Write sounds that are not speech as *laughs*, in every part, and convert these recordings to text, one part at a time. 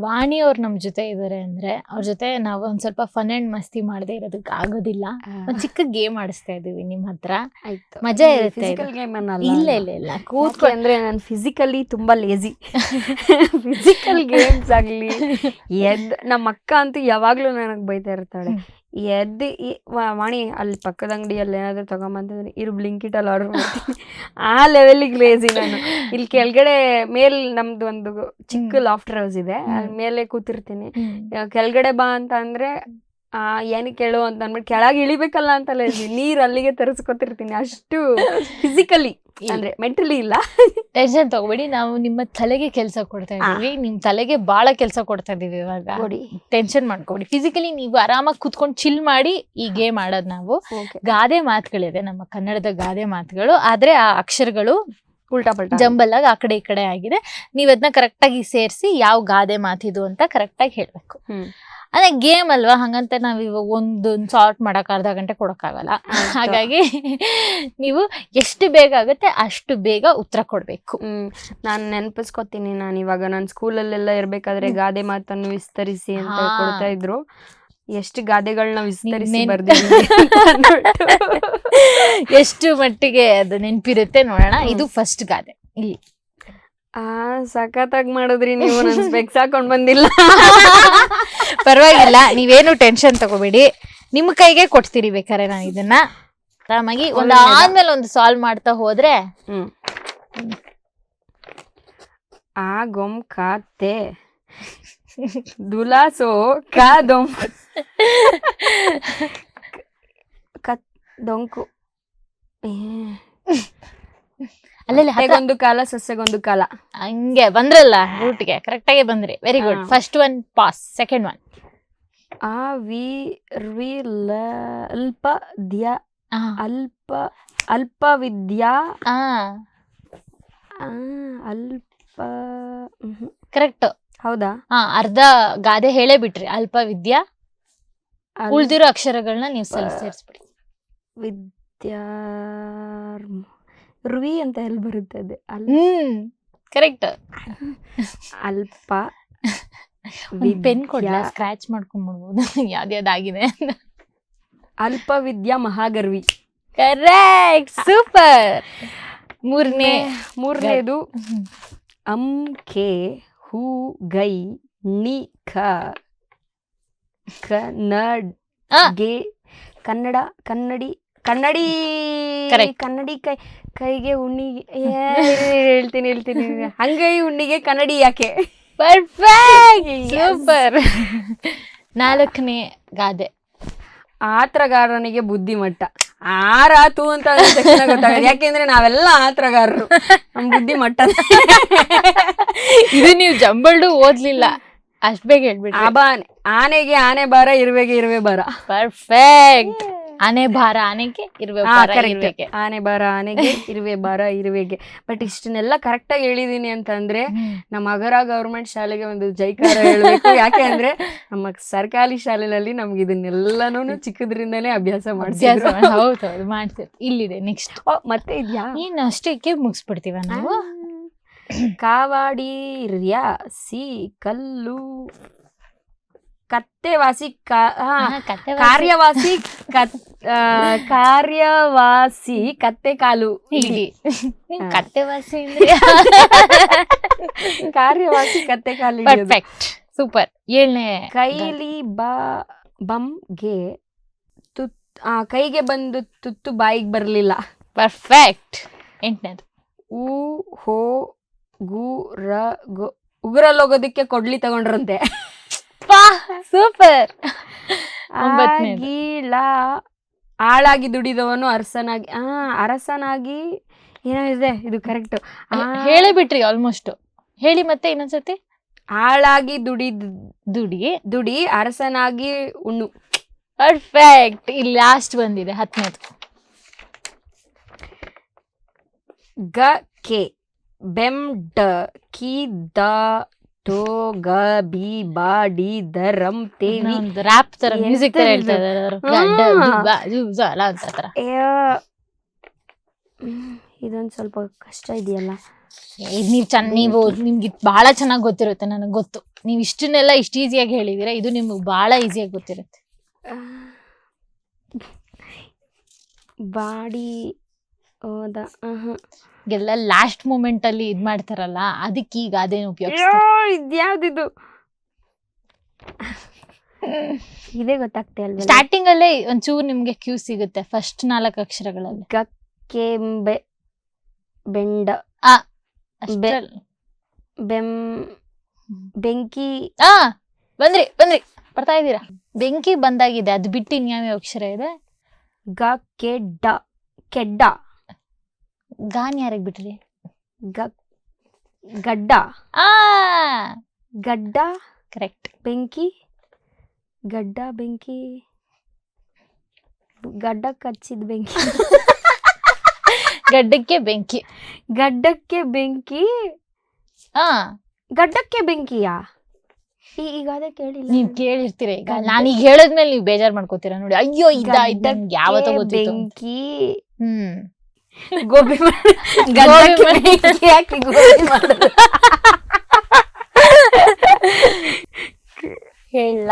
ವಾಣಿ ಅವ್ರು ನಮ್ ಜೊತೆ ಇದಾರೆ ಅಂದ್ರೆ ಅವ್ರ ಜೊತೆ ನಾವು ಒಂದ್ ಸ್ವಲ್ಪ ಫನ್ ಅಂಡ್ ಮಸ್ತಿ ಮಾಡದೆ ಇರೋದಕ್ಕೆ ಆಗೋದಿಲ್ಲ. ಒಂದ್ ಚಿಕ್ಕ ಗೇಮ್ ಆಡಿಸ್ತಾ ಇದೀವಿ ನಿಮ್ ಹತ್ರ. ಆಯ್ತು. ಮಜಾ ಇರುತ್ತೆ ಫಿಸಿಕಲ್ ಗೇಮ್ ಅನ್ನಲ್ಲ. ಇಲ್ಲ ಇಲ್ಲ ಇಲ್ಲ. ಕೂತ್ಕೊ ಕೂತ್ಕೊಂಡು ಅಂದ್ರೆ ನಾನು ಫಿಸಿಕಲಿ ತುಂಬಾ ಲೇಜಿ ಫಿಸಿಕಲ್ ಗೇಮ್ಸ್ ಆಗ್ಲಿ. *laughs* ಎದ್ ನಮ್ಮ ಅಕ್ಕ ಅಂತೂ ಯಾವಾಗ್ಲೂ ನನಗೆ ಬೈತಾ ಇರ್ತಾಳೆ. ಎದ್ದು ಈ ವಾಣಿ ಅಲ್ಲಿ ಪಕ್ಕದ ಅಂಗಡಿಯಲ್ಲಿ ಏನಾದ್ರು ತಗೊಂಬಂದ್ರೆ ಇರು ಬ್ಲಿಂಕಿಟ್ ಅಲ್ಲಿ ಆರ್ಡರ್ ಮಾಡ್ತೀನಿ. ಆ ಲೆವೆಲಿಗೆ ಲೇಜಿ ನಾನು. ಇಲ್ಲಿ ಕೆಳಗಡೆ ಮೇಲ್ ನಮ್ದು ಒಂದು ಚಿಕ್ಕ ಲಾಫ್ಟ್ ಲಾಫ್ಟರ್ ಹೌಸ್ ಇದೆ. ಅಲ್ಲಿ ಮೇಲೆ ಕೂತಿರ್ತೀನಿ. ಕೆಳಗಡೆ ಬಾ ಅಂತ ಅಂದ್ರೆ ಆ ಏನು ಕೇಳು ಅಂತ ಅಂದ್ಬಿಟ್ಟು ಕೆಳಗೆ ಇಳಿಬೇಕಲ್ಲ ಅಂತಲ್ಲ ಇಲ್ಲಿ ನೀರ್ ಅಲ್ಲಿಗೆ ತರಿಸ್ಕೊತಿರ್ತೀನಿ. ಅಷ್ಟು ಫಿಸಿಕಲಿ ಅಂದ್ರೆ ಮೆಂಟಲಿ ಇಲ್ಲ. ಟೆನ್ಷನ್ ತಗೋಬೇಡಿ ನಾವು ನಿಮ್ಮ ತಲೆಗೆ ಕೆಲಸ ಕೊಡ್ತಾ ಇದೀವಿ ನಿಮ್ ತಲೆಗೆ ಬಹಳ ಕೆಲಸ ಕೊಡ್ತಾ ಇದೀವಿ ಇವಾಗ. ಟೆನ್ಷನ್ ಮಾಡ್ಕೊಬೇಡಿ. ಫಿಸಿಕಲಿ ನೀವು ಆರಾಮಾಗಿ ಕುತ್ಕೊಂಡು ಚಿಲ್ ಮಾಡಿ ಈ ಗೇಮ್ ಆಡೋದು ನಾವು. ಗಾದೆ ಮಾತುಗಳಿದೆ ನಮ್ಮ ಕನ್ನಡದ ಗಾದೆ ಮಾತುಗಳು. ಆದ್ರೆ ಆ ಅಕ್ಷರಗಳು ಉಲ್ಟಾ ಪಲ್ಟಾ. ಜಂಬಲ್ ಆಗಿ ಆ ಕಡೆ ಈ ಕಡೆ ಆಗಿದೆ. ನೀವ್ ಅದನ್ನ ಕರೆಕ್ಟಾಗಿ ಸೇರಿಸಿ ಯಾವ ಗಾದೆ ಮಾತಿದು ಅಂತ ಕರೆಕ್ಟಾಗಿ ಹೇಳ್ಬೇಕು. ಅದೇ ಗೇಮ್ ಅಲ್ವಾ? ಹಂಗಂತ ನಾವ್ ಇವಾಗ ಒಂದೊಂದ್ ಸಾರ್ಟ್ ಮಾಡಕ್ ಅರ್ಧ ಗಂಟೆ ಕೊಡೋಕ್ಕಾಗಲ್ಲ. ಹಾಗಾಗಿ ನೀವು ಎಷ್ಟು ಬೇಗ ಆಗುತ್ತೆ ಅಷ್ಟು ಬೇಗ ಉತ್ತರ ಕೊಡ್ಬೇಕು. ನಾನು ನಾನ್ ನೆನಪಿಸ್ಕೊತೀನಿ ನಾನು ಇವಾಗ ನಾನು ಸ್ಕೂಲಲ್ಲೆಲ್ಲ ಇರ್ಬೇಕಾದ್ರೆ ಗಾದೆ ಮಾತನ್ನು ವಿಸ್ತರಿಸಿ ಅಂತ. ಕೊಡ್ತಾ ಇದ್ರು. ಎಷ್ಟು ಗಾದೆಗಳನ್ನ ವಿಸ್ತರಿಸಿ *laughs* ಎಷ್ಟು ಮಟ್ಟಿಗೆ ಅದು ನೆನ್ಪಿರುತ್ತೆ ನೋಡೋಣ. ಇದು ಫಸ್ಟ್ ಗಾದೆ. ಇಲ್ಲಿ. ಆ ಸಖತ್ತಾಗಿ ಮಾಡಿದ್ರಿ ನೀವು ನನ್ ಸ್ಪೆಕ್ಸ್ ಹಾಕೊಂಡ್ ಬಂದಿಲ್ಲ. *laughs* ಪರವಾಗಿಲ್ಲ ನೀವೇನು ಟೆನ್ಷನ್ ತಗೋಬೇಡಿ. ನಿಮ್ಮ ಕೈಗೆ ಕೊಡ್ತೀರಿ ಬೇಕಾರೆ ನಾನು ಇದನ್ನ. ಆರಾಮಾಗಿ ಒಂದು. ಆದ್ಮೇಲೆ ಒಂದು ಸಾಲ್ವ್ ಮಾಡ್ತಾ ಹೋದ್ರೆ. ಹ್ಮ್. ಆ ಗೊಮ್ ಕಾತೆ ದುಲಾಸೋ ಕಾ ದೊಂ ಕತ್ ದೊಂಕು. ಏ. ಅಲ್ಲೆಲ್ಲ ಹೇಗೊಂದು ಕಾಲ ಸಸ್ಯಗೊಂದು ಕಾಲ. ಹಂಗೆ ಬಂದ್ರಲ್ಲ ರೂಟ್ಗೆ ಕರೆಕ್ಟ್ ಆಗಿ ಬಂದ್ರಿ. Very good first one pass second one ಆ ವಿ ರಿ ಲ ಅಲ್ಪ ದ್ಯ ಅಲ್ಪ ಅಲ್ಪ ವಿದ್ಯಾ. ಆ, ಅಲ್ಪ ಕರೆಕ್ಟ್ ಹೌದಾ? ಹಾ ಅರ್ಧ ಗಾದೆ ಹೇಳೇ ಬಿಟ್ರಿ. ಅಲ್ಪ ವಿದ್ಯಾ ಉಳಿದಿರೋ ಅಕ್ಷರಗಳನ್ನ ನೀವು ಸೇರಿಸ್ಬಿಡಿ. ವಿದ್ಯಾ ರ್ವಿ ಅಂತ ಎಲ್ಲಿ ಬರುತ್ತೆ ಅದು? ಅಲ್ ಹ್ಮ್. ಕರೆಕ್ಟ್ ಅಲ್ಪ *laughs* ಪೆನ್ ಕೊಡ್ಲಾ ವಿದ್ಯಾ- ಸ್ಕ್ರಾಚ್ ಮಾಡ್ಕೊಂಡ್ಬಿಡ್ಬೋದು. *laughs* ಯಾವ್ದ್ಯಾವ್ದಾಗಿದೆ ಅಲ್ಪ ವಿದ್ಯಾ ಮಹಾಗರ್ವಿ. ಕರೆಕ್ಟ್ ಸೂಪರ್ ಮೂರನೇ ಮೂರನೇದು ಅಂ ಕೆ ಹೂ ಗೈ ನಿ ಖ. ಕನ್ನಡ. ಗೆ ಕನ್ನಡ ಕನ್ನಡಿ ಕನ್ನಡಿ. ಕನ್ನಡಿ ಕೈ ಕೈಗೆ ಉಣ್ಣಿಗೆ ಹೇಳ್ತೀನಿ ಹೇಳ್ತೀನಿ. ಹಂಗೈ ಉಣ್ಣಿಗೆ ಕನ್ನಡಿ ಯಾಕೆ? ಪರ್ಫೆಕ್ಟ್. ಸೂಪರ್ ನಾಲ್ಕನೇ ಗಾದೆ. ಆತ್ರಗಾರನಿಗೆ ಬುದ್ಧಿಮಟ್ಟ. ಆರಾತು ಅಂತ ತಕ್ಷಣ ಗೊತ್ತಾಗಲ್ಲ ಯಾಕೆಂದ್ರೆ ನಾವೆಲ್ಲ ಆತ್ರಗಾರರು. ನಮ್ ಬುದ್ಧಿ ಮಟ್ಟ ಇದು ನೀವು ಜಂಬಲ್ಡು ಓದ್ಲಿಲ್ಲ. ಅಷ್ಟ್ ಬೇಗ ಹೇಳ್ಬಿಟ್ಟು ಆಬಾನೆ. ಆನೆಗೆ ಆನೆ ಬಾರ ಇರುವೆಗೆ ಇರುವೆ ಬಾರ. ಪರ್ಫೆಕ್ಟ್ ಆನೆ ಭಾರ ಆನೆಗೆ ಇರುವೆ ಆ, ಭಾರ correct. ಇರುವೆಗೆ. ಆನೆ ಬಾರ ಆನೆಗೆ ಇರುವೆ ಬಾರ ಇರುವೆಗೆ. ಬಟ್ ಇಷ್ಟನ್ನೆಲ್ಲ ಕರೆಕ್ಟ್ ಆಗಿ ಹೇಳಿದೀನಿ ಅಂತಂದ್ರೆ ನಮ್ಮ ಅಗರ ಗೌರ್ಮೆಂಟ್ ಶಾಲೆಗೆ ಒಂದು ಜೈಕಾರ ಹೇಳಬೇಕು. ಯಾಕೆ ಅಂದ್ರೆ ನಮ್ಮ ಸರ್ಕಾರಿ ಶಾಲೆನಲ್ಲಿ ನಮ್ಗೆ ಇದನ್ನೆಲ್ಲಾನು ಚಿಕ್ಕದ್ರಿಂದನೇ ಅಭ್ಯಾಸ ಅಭ್ಯಾಸ ಮಾಡಿಸಿದ್ರು ಮಾಡಿ- ಹೌದು ಹೌದು ಮಾಡ್ತೀವಿ ಇಲ್ಲಿದೆ ನೆಕ್ಸ್ಟ್ ಓ, ಮತ್ತೆ ಇದ್ಯಾ? ಇನ್ನು ಅಷ್ಟಕ್ಕೆ ಮುಗಿಸ್ಬಿಡ್ತೀವ ನಾವು? ಕಾವಾಡಿ ರ್ಯಾ ಸಿ ಕಲ್ಲು. ಕತ್ತೆವಾಸಿ ಕಾ- ಹಾ, ಹಾ, ಕತ್ತೆ ವಾಸಿ. ಕಾರ್ಯವಾಸಿ ಕತ್ ಕಾರ್ಯವಾಸಿ ಕತ್ತೆ ಕಾಲು. ಕತ್ತೆವಾಸಿ ನಿಮ್ ಹಾ. ಕತ್ತೆ ವಾಸಿ *laughs* ಅಂದ್ರೆ? ಕಾರ್ಯವಾಸಿ ಕತ್ತೆ ಕಾಲು ಪರ್ಫೆಕ್ಟ್ ಸೂಪರ್ ಏಳನೇ ಕೈಲಿ ಬಾ ಬಂಗೆ ತುತ್ ಆ, ಕೈಗೆ ಬಂದು ತುತ್ತು ಬಾಯಿಗೆ ಬರಲಿಲ್ಲ. ಪರ್ಫೆಕ್ಟ್ ಎಂಟನೇದು. ಊ ಹೋ ಗು ರ ಗೊ ಉಗುರಲ್ಲಿ ಹೋಗೋದಕ್ಕೆ ಕೊಡ್ಲಿ ತಗೊಂಡ್ರಂತೆ. ಸೂಪರ್ ಆಳಾಗಿ ದುಡಿದವನು ಅರಸನಾಗಿ ಆ ಅರಸನಾಗಿ ಏನೋ ಇದೆ ಇದು ಕರೆಕ್ಟ್ ಹೇಳಿ ಬಿಟ್ರಿ ಆಲ್ಮೋಸ್ಟ್ ಹೇಳಿ ಮತ್ತೆ ಇನ್ನೊಂದ್ಸತಿ ಆಳಾಗಿ ದುಡಿ ದುಡಿ. ದುಡಿ ಅರಸನಾಗಿ ಉಣ್ಣು. ಪರ್ಫೆಕ್ಟ್ ಇಲ್ಲಿ ಲಾಸ್ಟ್ ಬಂದಿದೆ ಹತ್ತನೇದು. ಗ ಕೆ. ಬೆಮ್ ಡ ಕಿ ದ ಟೋ ಗ ಬಿ ಬಾ ಡಿ ದ ರಂ ತೇವಿ ಒಂದು ರ್ಯಾಪ್ ತರ ಮ್ಯೂಸಿಕ್ ತರ ಇದು? ಹೇಳ್ತಾ ಇದ್ದಾರೆ ಅವ್ರು. ಹಾ. ಗಡ್ಡ, ಜುಬ್ಬ, ಜುಬ್ಜ ಅಲ್ಲ ಅಂತ ತರ ಇದೊಂದ್ ಸ್ವಲ್ಪ ಕಷ್ಟ ಇದೆಯಲ್ಲ ಇದ್ ನೀವ್ ಚೆನ್ನ ನೀವು ನಿಮ್ಗೆ ಇದ್ ಬಹಳ ಚೆನ್ನಾಗಿ ಗೊತ್ತಿರುತ್ತೆ ನನಗೆ ಗೊತ್ತು ನೀವ್ ಇಷ್ಟನ್ನೆಲ್ಲ ಇಷ್ಟ ಈಸಿಯಾಗಿ ಹೇಳಿದೀರಾ ಇದು ನಿಮ್ಗೆ ಬಹಳ ಈಸಿಯಾಗಿ ಗೊತ್ತಿರುತ್ತೆ ಬಾಡಿ ಹೌದಾ? ಆಹಾ. ಎಲ್ಲ ಲಾಸ್ಟ್ ಮೂಮೆಂಟ್ ಅಲ್ಲಿ ಇದ್ ಮಾಡ್ತಾರಲ್ಲ ಅದಕ್ಕೆ ಈಗ ಅದೇನು ಉಪಯೋಗಿಸ್ತಾರೆ? ಇದ್ಯಾವ್ದಿದು? *laughs* ಇದೇ ಗೊತ್ತಾಗ್ತಾ ಇಲ್ವಲ್ಲ? ಸ್ಟಾರ್ಟಿಂಗ್ ಅಲ್ಲೇ ಒಂಚೂರು ನಿಮ್ಗೆ ಕ್ಯೂ ಸಿಗುತ್ತೆ ಫಸ್ಟ್ ನಾಲ್ಕು ಅಕ್ಷರಗಳಲ್ಲಿ. ಕೆಂಬೆ ಬೆಂಡ. ಅಷ್ಟ್ರಲ್- ಬೆಂ ಬೆಂಕಿ. ಆ ಬಂದ್ರಿ ಬಂದ್ರಿ ಬರ್ತಾ ಇದ್ದೀರಾ? ಬೆಂಕಿ ಬಂದಾಗಿದೆ ಅದು ಬಿಟ್ಟು ಇನ್ಯಾವ ಅಕ್ಷರ ಇದೆ? ಗ ಕೆಡ್ಡ ಕೆಡ್ಡ. ಗಾನ್ ಯಾರಿಗೆ ಬಿಟ್ರಿ? ಗ ಗಡ್ಡ. ಆ! ಗಡ್ಡ ಕರೆಕ್ಟ್ ಬೆಂಕಿ ಗಡ್ಡ ಬೆಂಕಿ ಗಡ್ಡ ಕಚ್ಚಿದ ಬೆಂಕಿ. ಗಡ್ಡಕ್ಕೆ ಬೆಂಕಿ. ಗಡ್ಡಕ್ಕೆ ಬೆಂಕಿ. ಆ! ಗಡ್ಡಕ್ಕೆ ಬೆಂಕಿಯಾ? ಈ- ಈಗ ಅದೇ ಕೇಳಿಲ್ಲ ನೀವು ಕೇಳಿರ್ತೀರ ಈಗ. ನಾನೀಗ ಹೇಳದ್ಮೇಲೆ ನೀವು ಬೇಜಾರ್ ಮಾಡ್ಕೋತೀರಾ ನೋಡಿ. ಅಯ್ಯೋ ಇದ್ದ ಇದ್ದ ಗಡ್ಡಕ್ಕೆ ಯಾವತ್ತೋ ಗೊತ್ತಿತ್ತು. ಬೆಂಕಿ. ಹ್ಮ್. ಗೋಬಿ ಹಾಕಿ ಗೋಬಿ ಮಾಡೋದು. ಹೇಳ.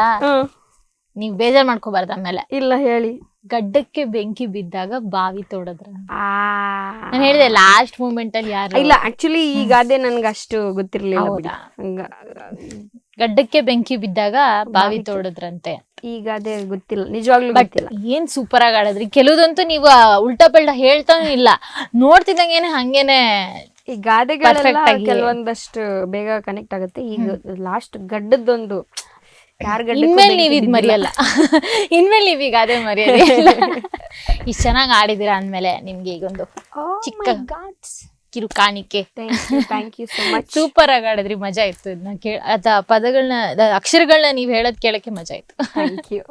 ನೀವ್ ಬೇಜಾರ್ ಮಾಡ್ಕೋಬಾರ್ದು ಆಮೇಲೆ ಇಲ್ಲ ಹೇಳಿ ಗಡ್ಡಕ್ಕೆ ಬೆಂಕಿ ಬಿದ್ದಾಗ ಬಾವಿ ತೋಡದ್ರ. ನಾನು ಹೇಳಿದೆ ಲಾಸ್ಟ್ ಮೂಮೆಂಟ್ ಅಲ್ಲಿ ಯಾರು ಇಲ್ಲ ಆಕ್ಚುಲಿ ಈಗ ಅದೇ ನನ್ಗೆ ಅಷ್ಟು ಗೊತ್ತಿರ್ಲಿಲ್ಲ ಬಿಡಿ. ಹೌದಾ? ಹಂಗ ಗಡ್ಡಕ್ಕೆ ಬೆಂಕಿ ಬಿದ್ದಾಗ ಬಾವಿ ತೋಡದ್ರಂತೆ. ಈಗ ಅದೇ ಗೊತ್ತಿಲ್ಲ ನಿಜವಾಗ್ಲೂ ಬಟ್ ಗೊತ್ತಿಲ್ಲ. ಏನ್ ಸೂಪರ್ ಆಗಿ ಆಡದ್ರಿ ಕೆಲವುದಂತೂ ನೀವು ಉಲ್ಟಾ ಪಲ್ಟಾ ಹೇಳ್ತಾನೂ ಇಲ್ಲ. ನೋಡ್ತಿದ್ದಂಗೇನೆ ಹಂಗೇನೆ ಈ ಗಾದೆಗಳೆಲ್ಲ Perfect ಆಗಿ. ಕೆಲವೊಂದಷ್ಟು ಬೇಗ ಕನೆಕ್ಟ್ ಆಗುತ್ತೆ. ಈಗ ಲಾಸ್ಟ್ ಗಡ್ಡದೊಂದು ಇನ್ಮೇಲೆ ನೀವ್ ಇದ್. ಮರಿಯಲ್ಲ *laughs* ಇನ್ಮೇಲೆ ನೀವ್ ಈಗ ಅದೇ ಮರೆಯೋದೇ *laughs* ಇಷ್ಟ ಚೆನ್ನಾಗ್ ಆಡಿದಿರ ಅಂದ್ಮೇಲೆ ನಿಮ್ಗೆ ಈಗೊಂದು Oh ಚಿಕ್ಕ. ಕಿರು ಕಾಣಿಕೆ ಸೂಪರ್ ಆಗಿ ಆಡಿದ್ರಿ ಮಜಾ ಇತ್ತು ಇದನ್ನ ಕೇಳ ಅದ ಪದಗಳನ್ನ ಅಕ್ಷರಗಳನ್ನ ನೀವ್ ಹೇಳದ್ ಕೇಳಕ್ಕೆ ಮಜಾ ಇತ್ತು ಥ್ಯಾಂಕ್ you.